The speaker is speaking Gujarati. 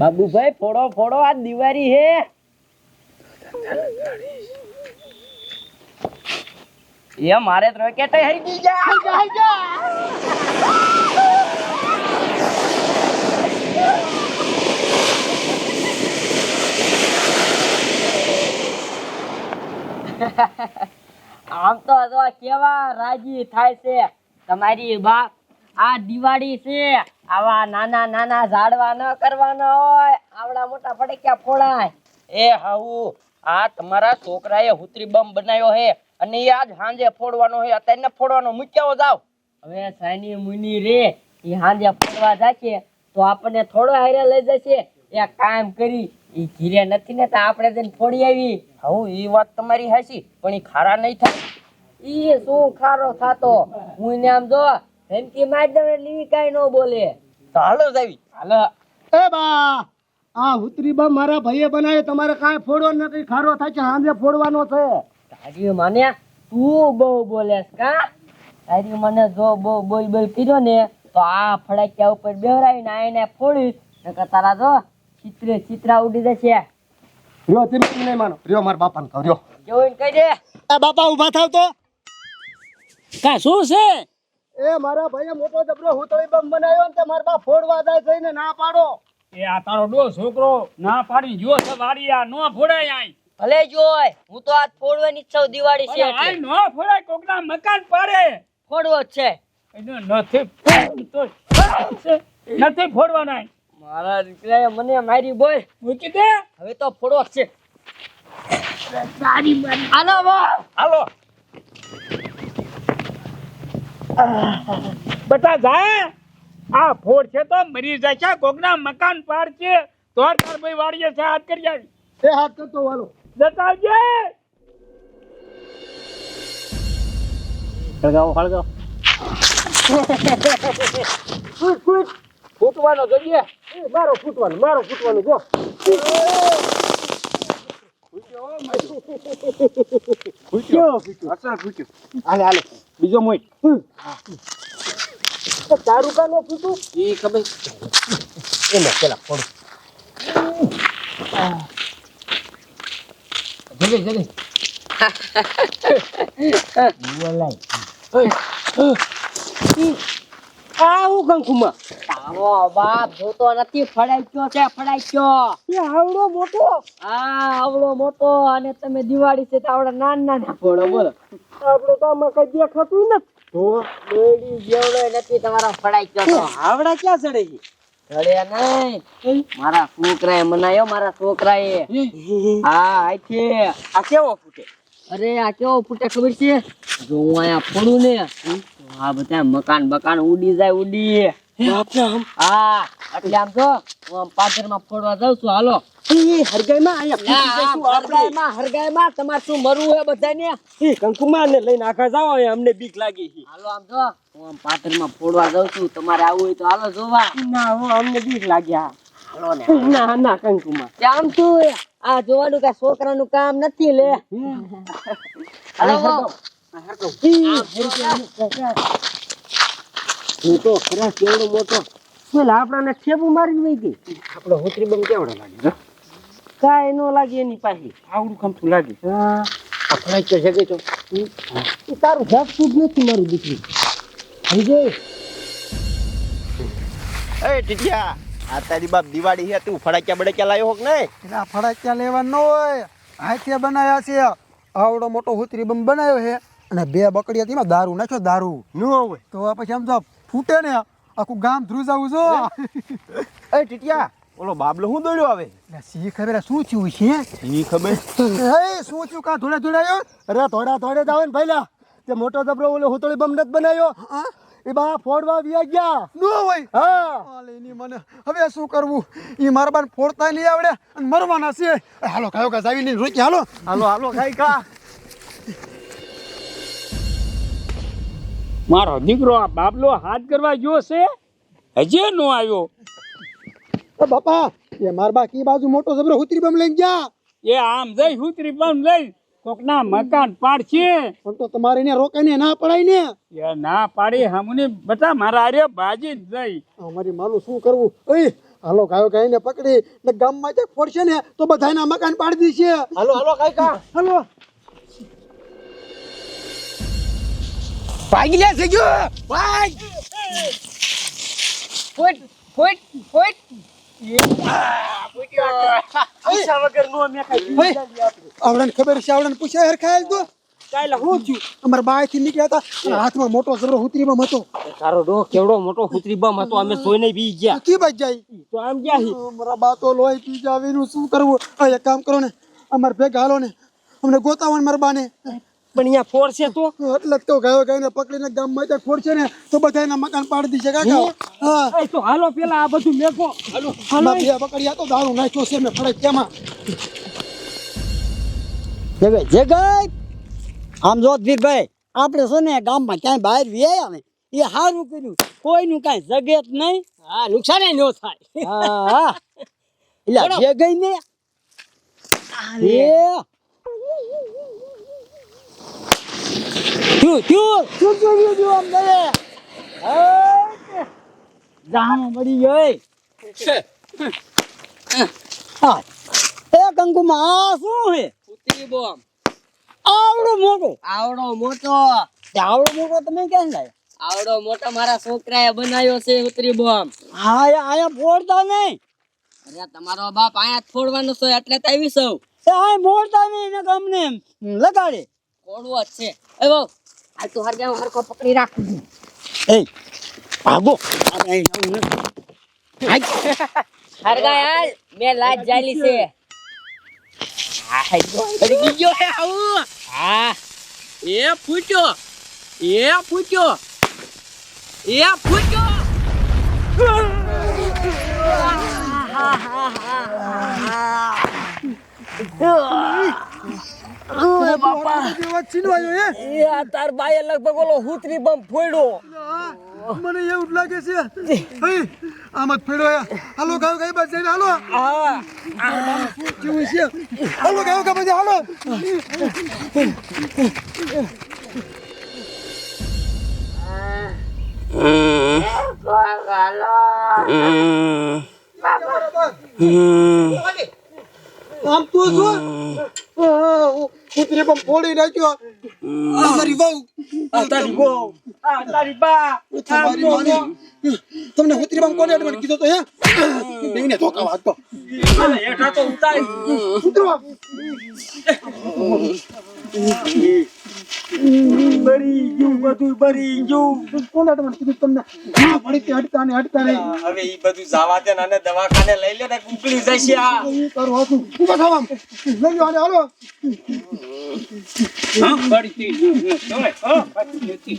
બાબુભાઈ ફોડો ફોડો આ દિવાળી હે. એ મારે તો કેટે હરી ગઈ. જા આમ તો જો કેવા રાજી થાય છે તમારી બા આ દિવાળી છે. આવા નાના નાના ઝાડવા ન કરવાના હોય. આવડા મોટા ફટક્યા ફોડાય એ હાઉ આ તમારા છોકરાએ હુતરી બમ બનાવ્યો હે અને એ આજ હાંજે ફોડવાનો હે અત્યારે ફોડવાનો. મૂક્યાઓ જાવ હવે સાની મુની રે એ હાંજે ફોડવા જાશે તો આપણને થોડો હારે લઈ જશે. એ કામ કરી ઈ ઘીરે નથી ને તો આપણે તેને ફોડી આવી. હું એ વાત તમારી હાસી પણ ઈ ખારા નહીં થાય. ઈ શું ખારો થાતો? હું એને આમ જો ધમકી મારી દઉં એટલે ઈ કાંઈ ન બોલે. તો હાલો જાવી હાલો એ બા આ ઉતરી બા મારા ભાઈએ બનાવ્યો. તમારે કાંઈ ફોડવા નથી ખારો થાય છે સાંજે ફોડવાનો છે. તારી મને તું બહુ બોલેસ કા? તારી મને જો બહુ બોલ બોલ કર્યો ને તો આ ફડાક્યા ઉપર બેવરાવીને આઈને ફોડીશ નકર તારા જો ચિત્રે ચિત્રા ઉડી જશે. રહ્યો તમે નહીં માનો. રહ્યો મારા બાપાને કહો રહ્યો. જોઈને કહી દે. એ બાપા ઊભા થાવ તો. કા શું છે? એ મારા ભાઈએ મોટો જબરો હુતળી બમ બનાવ્યો ને તે મારા બા ફોડવા જાય છે ને ના પાડો. એ આ તારો ડો છોકરો ના પાડી જો છે વાડિયા નો ફોડાય આય. ભલે જોય હું તો આજ ફોડવાની જ દિવાળી છે આય નો ફોડાય કોકના મકાન પાડે. ફોડવો છે. એને નથી તો નથી ફોડવાના મારા દીકરાએ મને મારી બોલ. મૂકી દે. હવે તો ફોડવો જ છે. હાલો બા હાલો. બટા જા. આ ફોડ છે તો મરી જાય છે. કોકના મકાન પાર છે. તો તાર ભાઈ વાડીએ છે હાથ કરી આવી. એ હાથ કરતો વાલો. જતાવજે. હળગાવો હળગાવો. ફૂટવાનો જોઈએ. મારો ફૂટવાનો મારો ફૂટવાનો જો. ફૂટ્યો ફૂટ્યો અસર ફૂટ્યો હાલે હાલે બીજો મોઈ તારું કા ફૂટું ઈ ખબર એને પેલા ફોડ જલ્દી જલ્દી આ હું કંકુમાં તારો બાપ જોતો નથી ફડાઈ ગયો છે ફડાઈ ગયો આવડો મોટો. હા આવડો મોટો અને તમે દિવાળી છે તો આવડા નાના નાના ફોડો બોલો. આપણો તો આમાં કઈ દેખાતું નથી. તો બેડી જેવડો નથી તમારા ફડાઈ ગયો તો. આવડા ક્યાં ચડે છે? ચડે નહીં. મારા છોકરાએ મનાયો મારા છોકરાએ. હા. આથી. આ કેવો ફૂટે? અરે આ કેવો ફૂટે ખબર છે? જો હું અહીંયા ફોડું ને આ બધા મકાન બકાન ઉડી જાય ઉડી. હા એટલે આમ જો હું પાદરમાં ફોડવા જાઉં છું હાલો. હરગાઈમાં અહીંયા ના, આમ હરગાઈમાં હરગાઈમાં તમારે શું મરવું હે બધાને? કંકુમાર ને લઈને આખા જાઓ અમને બીક લાગી છે. હાલો આમ જો હું આમ પાદરમાં ફોડવા જાઉં છું તમારે આવું હોય તો હાલો જોવા. ના હો અમને બીક લાગ્યા હાલો ને ના ના કંકુમાર. આમ શું આ જોવાનું કઈ છોકરાનું કામ નથી લે. હાલો. હું તો ખરા કેવડો મોટો. પેલા આપણાને ઠેબુ મારી વઈ ગઈ? આપણો હોતરી બમ કેવડો લાગે કાંઈ નો લાગે એની પાસે આવડું કમતું લાગે. હા. આપણે તો જગે તો. એ તારું જાગતું જ નથી મારું દીકરી. સમજે એ ટીટિયા આ તારી બાપ દિવાળી હે તું ફડાક્યા બડક્યા લાયો હોક નહીં? આ ફડાક્યા લેવા ન હોય. હાથે બનાવ્યા છે. આવડો મોટો હુતરી બમ બનાવ્યો છે. અને બે બકડી હતી દારૂ નાખ્યો દારૂ. ન હોય. તો પછી આમ તો ફૂટે ને આખું ગામ ધ્રુજાવું છો. એ? ટીટિયા ઓલો બાબલો હું દોડ્યો આવે? સી ખબર શું થયું છે? સી ખબર? એ શું થયું? કા ધોડા ધોડાયો અરે થોડા થોડે જાવ આવે ને પહેલા તે મોટો જબરો ઓલો હોતળી બમ નત બનાવ્યો. એ બા ફોડવા વિયા ગયા. નો હોય? હા. હાલે એની મને. હવે શું કરવું? એ મારા બાર ફોડતા નહીં આવડે અને મરવાના છે. હાલો કયો કા જાવી નહીં રોકી હાલો. હાલો હાલો ખાઈ ખા મારો દીકરો આ બાબલો હાથ કરવા ગયો છે? હજી નો આવ્યો. એ બાપા એ માર બા કી બાજુ મોટો જબરો હુતરી બમ લઈને ગયા એ આમ જઈ હુતરી બમ લઈ કોકના મકાન પાડશે. પણ તો તમારે ને રોકાઈને ના પડાય ને. એ ના પાડી હમની બતા મારા આરે બાજી જઈ. અમારી માલું શું કરવું? ઓય હાલો ગાયો ગાયને પકડી ને ગામમાં જે ફોડશે ને તો બધાના મકાન પાડી દેશે. હાલો હાલો કાઈ કા હાલો. ભાગી લે છે ગયો ભાગ! ફૂટ ફૂટ ફૂટ. પૈસા વગર નો મેં કઈ આવડાને ખબર છે આવડાને પૂછ્યા હેર ખાયલ તો? કાલે હું થયું અમારા બાયથી નીકળ્યા હતા હાથમાં મોટો જબરો હુતરીમાં હતો. તારો ડો કેવડો મોટો હુતરી બમ હતો અમે જોઈને બી ગયા. કી બાજ જાય. તો આમ ગયા હી. અમારા બા તો લોહી પી જાવીનું શું કરવું? એક કામ કરો ને અમારે ભેગા હાલો ને. અમને ગોતાવણ મારા બાને. પણ અહીંયા ફોડશે છે તો? એટલે તો ગાયો ગાયને પકડીને ગામમાં ત્યાં ફોડશે ને તો બધાના મકાન પાડી દીશે કાકા. હા? એ તો હાલો પેલા આ બધું મેકો હાલો. હાલો. પકડ્યા તો દારૂ નાખ્યો છે મેં ફરજ તેમાં જગત જગત આમ જો ધીરભાઈ આપણે છે ને ગામમાં ક્યાંય બહાર વ્યાયા આવે એ સારું કર્યું. કોઈનું કાંઈ જગે નહીં. હા નુકસાન ન થાય. હા હા. એટલે જે ગઈ ને એ થયું થયું શું કર્યું તું આમ દે મળી ગઈ. એ કંકુમાં આ શું હે ઉતરી બોમ. આવડો મોટો. આવડો મોટો. આવડો મોટો તમે ક્યાં લાવ્યા? આવડો મોટો મારા છોકરાએ બનાવ્યો છે ઉતરી બોમ. હા આયા ફોડતા નહીં. અરે તમારો બાપ આયા જ ફોડવાનો છે એટલે તો આવી સૌ. એ ફોડતા નહીં ને ગમને લગાડે. ફોડવો જ છે. એ બહુ આ તું હરગાવ હરકો પકડી રાખ. એ ભાગો. હરગાય હાલ. મેં લાજ જાલી છે. હા ગયો હે હા. એ ફૂટ્યો. એ ફૂટ્યો. એ ફૂટ્યો. વાત છીનવાયો હે. એ આ તાર બાએ લગભગ ઓલો હુતરી બમ ફોડ્યો. આ, મને એવું લાગે છે. આમ જ ફેડો. હાલો ગાયો ગાય બાજ જઈને હાલો. હા. કેવું છે? હાલો ગાયો ગાય બાજુ હાલો. આમ તું શું કૂતરી પણ ફોડી નાખ્યો. આ મારી વહુ. આ તારી બહુ આ તારી બા. તમારી માની તમને કૂતરી પણ કોને અડવાનું કીધું તો હે? બેને ધોકા વાગતો અરે હેઠા તો ઉતારી. કૂતરો. બરી ગયું બધું બરી ગયું. કોને અડવાનું કીધું તમને? ના પડી તે હટતા ને હટતા નહીં હવે ઈ બધું જવા દે ને દવાખાને લઈ લે ને ઉકળી જશે આ. એ કરો હતું ઊભા થાવ? આમ લઈ લો આને હાલો. હા બળી ગઈ. જોવે, હા, પાછી લેતી.